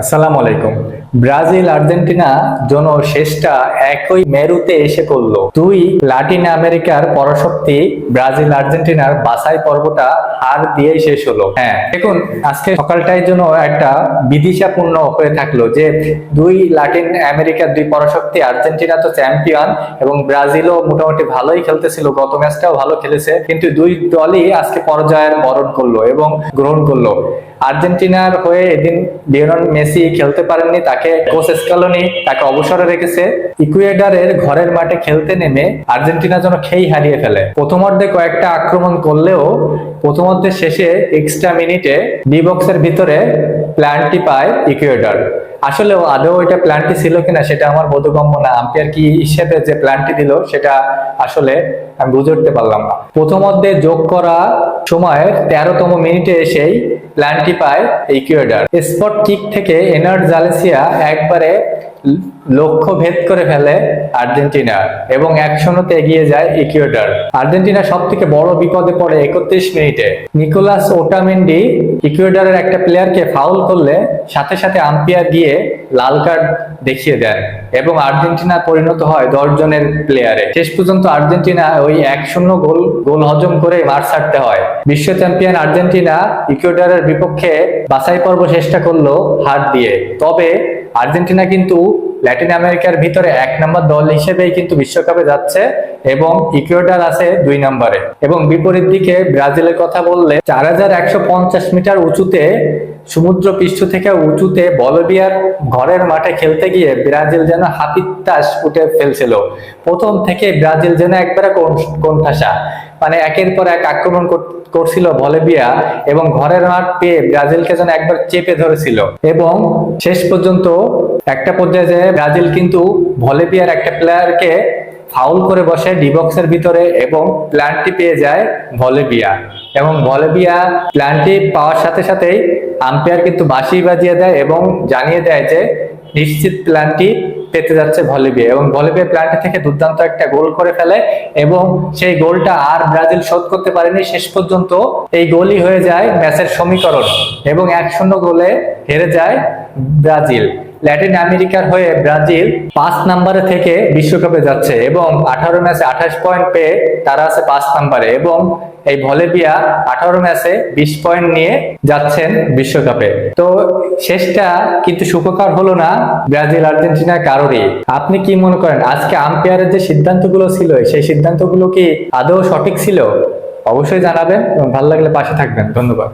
আসসালামু আলাইকুম। Brazil Argentina জন শেষটা একই মেরুতে এসে করল দুই লাতিন আমেরিকার পরাশক্তি ব্রাজিল আর্জেন্টিনার বাছাই পর্বটা হার দিয়েই শেষ হলো। হ্যাঁ দেখুন, আজকে সকালটাই জন্য একটা বিদিশাপূর্ণ হয়ে থাকল যে দুই লাতিন আমেরিকার দুই পরাশক্তি আর্জেন্টিনা তো চ্যাম্পিয়ন এবং ব্রাজিলও মোটামুটি ভালোই খেলতেছিল, গত ম্যাচটাও ভালো খেলেছে, কিন্তু দুই দলই আজকে পরাজয়ের বরণ করল এবং গ্রহণ করল। আর্জেন্টিনার হয়ে এদিন লিওনেল মেসি খেলতে পারেননি, তাকে কোচ স্কালোনি তাকে অবসরে রেখেছে। ইকুয়েডারের ঘরের মাঠে খেলতে নেমে আর্জেন্টিনা যেন খেই হারিয়ে ফেলে। প্রথম অর্ধে কয়েকটা আক্রমণ করলেও প্রথম অর্ধে শেষে এক্সট্রা মিনিটে ডি বক্সের ভিতরে প্ল্যানটি পায় ইকুয়েডার আসলে আদৌ ওইটা প্ল্যানটি ছিল কিনা সেটা আমার বোধগম্য না। আম্পায়ার কি হিসেবে যে প্ল্যানটি দিল, সেটা আসলে আমি বুঝে উঠতে পারলাম না। প্রথম অর্ধে যোগ করা সময়ের তেরোতম মিনিটে এসেই প্ল্যানটি পায় ইকুয়েডার স্পট কিক থেকে এনার জালেসিয়া একবারে লক্ষ্য ভেদ করে ফেলে আর্জেন্টিনা এবং এক শূন্যতে এগিয়ে যায় ইকুয়েডার। আর্জেন্টিনা সব থেকে বড় বিপদে পড়ে একত্রিশ মিনিটে। নিকোলাস ওটামেন্ডি ইকুয়েডারের একটা প্লেয়ারকে ফাউল করলে সাথে সাথে আম্পায়ার গিয়ে লাল কার্ড দেখিয়ে দেন এবং আর্জেন্টিনা পরিণত হয় দশ জনের প্লেয়ারে। শেষ পর্যন্ত আর্জেন্টিনা ওই এক শূন্য গোল গোল হজম করে মার ছাড়তে হয়। বিশ্ব চ্যাম্পিয়ন আর্জেন্টিনা ইকুয়েডারের বিপক্ষে বাছাই পর্ব চেষ্টা করল হার দিয়ে। তবে আর্জেন্টিনা কিন্তু ল্যাটিন আমেরিকার ভিতরে এক নম্বর দল হিসেবেই কিন্তু বিশ্বকাপে যাচ্ছে এবং ইকুয়েডার আছে দুই নম্বরে। এবং বিপরীত দিকে ব্রাজিলের কথা বললে চার হাজার একশো পঞ্চাশ মিটার উঁচুতে সমুদ্র পৃষ্ঠ থেকে উঁচুতে বলবিয়ার ঘরের মাঠে খেলতে গিয়ে ব্রাজিল যেন হাতিত্তাস উঠে ফেলছিল। প্রথম থেকে ব্রাজিল যেন একবারে কোণ- কোণঠাসা। মানে একের পর এক আক্রমণ কর- করছিল বলেবিয়া এবং ঘরের মাঠ পেয়ে ব্রাজিলকে যেন একবার চেপে ধরেছিল। এবং শেষ পর্যন্ত একটা পর্যায়ে যে ব্রাজিল কিন্তু ভলেবিয়ার একটা প্লেয়ারকে ফাউল করে বসে ডিবক্সের ভিতরে এবং প্ল্যানটি পেয়ে যায় ভলেবিয়া এবং ভলেবিয়া প্ল্যানটি পাওয়ার সাথে সাথেই আম্পায়ার কিন্তু বাঁশি বাজিয়ে দেয় এবং জানিয়ে দেয় যে নিশ্চিত প্ল্যানটি পেতে যাচ্ছে ভলিবিয়া এবং ভলিবিয়া প্ল্যানটি থেকে দুর্দান্ত একটা গোল করে ফেলে এবং সেই গোলটা আর ব্রাজিল শোধ করতে পারেনি। শেষ পর্যন্ত এই গোলই হয়ে যায় ম্যাচের সমীকরণ এবং এক শূন্য গোলে হেরে যায় ব্রাজিল। ল্যাটিন আমেরিকার হয়ে ব্রাজিল পাঁচ নম্বরে থেকে বিশ্বকাপে যাচ্ছে এবং আঠারো ম্যাচে আঠাশ পয়েন্ট পেয়ে তারা আছে পাঁচ নম্বরে এবং এই ভলেবিয়া আঠারো ম্যাচে বিশ পয়েন্ট নিয়ে যাচ্ছেন বিশ্বকাপে। তো শেষটা কিন্তু সুখকর হলো না ব্রাজিল আর্জেন্টিনার কারোরই। আপনি কি মনে করেন, আজকে আম্পায়ারের যে সিদ্ধান্তগুলো ছিল, সেই সিদ্ধান্তগুলো কি আদৌ সঠিক ছিল? অবশ্যই জানাবেন এবং ভালো লাগলে পাশে থাকবেন। ধন্যবাদ।